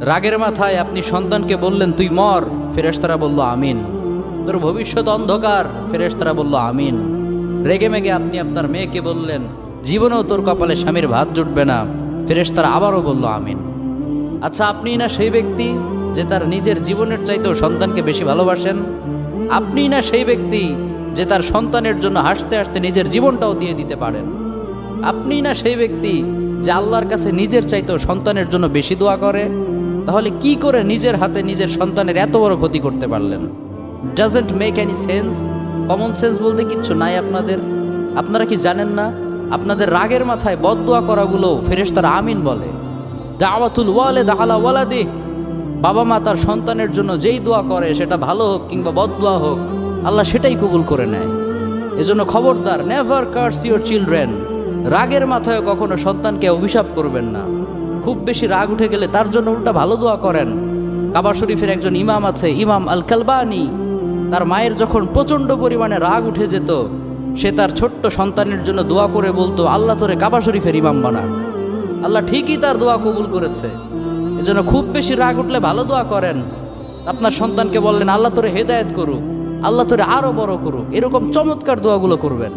রাগের মাথায় আপনি সন্তানকে বললেন, তুই মর। ফেরেশতারা বলল, আমিন। তোর ভবিষ্যৎ অন্ধকার। ফেরেশতারা বলল, আমিন। রেগে মেগে আপনি আপনার মেয়েকে বললেন, জীবনেও তোর কপালে স্বামীর ভাত জুটবে না। ফেরেশতারা আবারও বলল, আমিন। আচ্ছা আপনি না সেই ব্যক্তি যে তার নিজের জীবনের চাইতেও সন্তানকে বেশি ভালোবাসেন? আপনি না সেই ব্যক্তি যে তার সন্তানের জন্য হাসতে হাসতে নিজের জীবনটাও দিয়ে দিতে পারেন? আপনি না সেই ব্যক্তি যে আল্লাহর কাছে নিজের চাইতেও সন্তানের জন্য বেশি দোয়া করে? তাহলে কি করে নিজের হাতে নিজের সন্তানের এত বড় ক্ষতি করতে পারলেন? Doesn't make any sense common sense বলতে কিচ্ছু নাই আপনাদের। আপনারা কি জানেন না? আপনাদের রাগের মাথায় বদদোয়া করাগুলো ফেরেশতারা আমিন বলে। দাওয়াতুল ওয়ালে দাহালা ওয়ালাদি। বাবা মা তার সন্তানের জন্য যেই দোয়া করে সেটা ভালো হোক কিংবা বদদোয়া হোক, আল্লাহ সেটাই কবুল করে নেয়। এজন্য খবরদার নেভার কার্স ইউর চিলড্রেন রাগের মাথায় কখনো সন্তানকে অভিশাপ করবেন না। খুব বেশি রাগ উঠে গেলে তার জন্য উল্টা ভালো দোয়া করেন। কাবা শরীফের একজন ইমাম আছে, ইমাম আল কালবানি তার মায়ের যখন প্রচণ্ড পরিমাণে রাগ উঠে যেত, সে তার ছোট্ট সন্তানের জন্য দোয়া করে বলতো, আল্লাহ তোরে কাবা শরীফের ইমাম বানাক। আল্লাহ ঠিকই তার দোয়া কবুল করেছে। এজন্য খুব বেশি রাগ উঠলে ভালো দোয়া করেন। আপনার সন্তানকে বললেন, আল্লাহ তোরে হেদায়েত করুক, আল্লাহ তোরে আরও বড় করুক। এরকম চমৎকার দোয়াগুলো করবেন।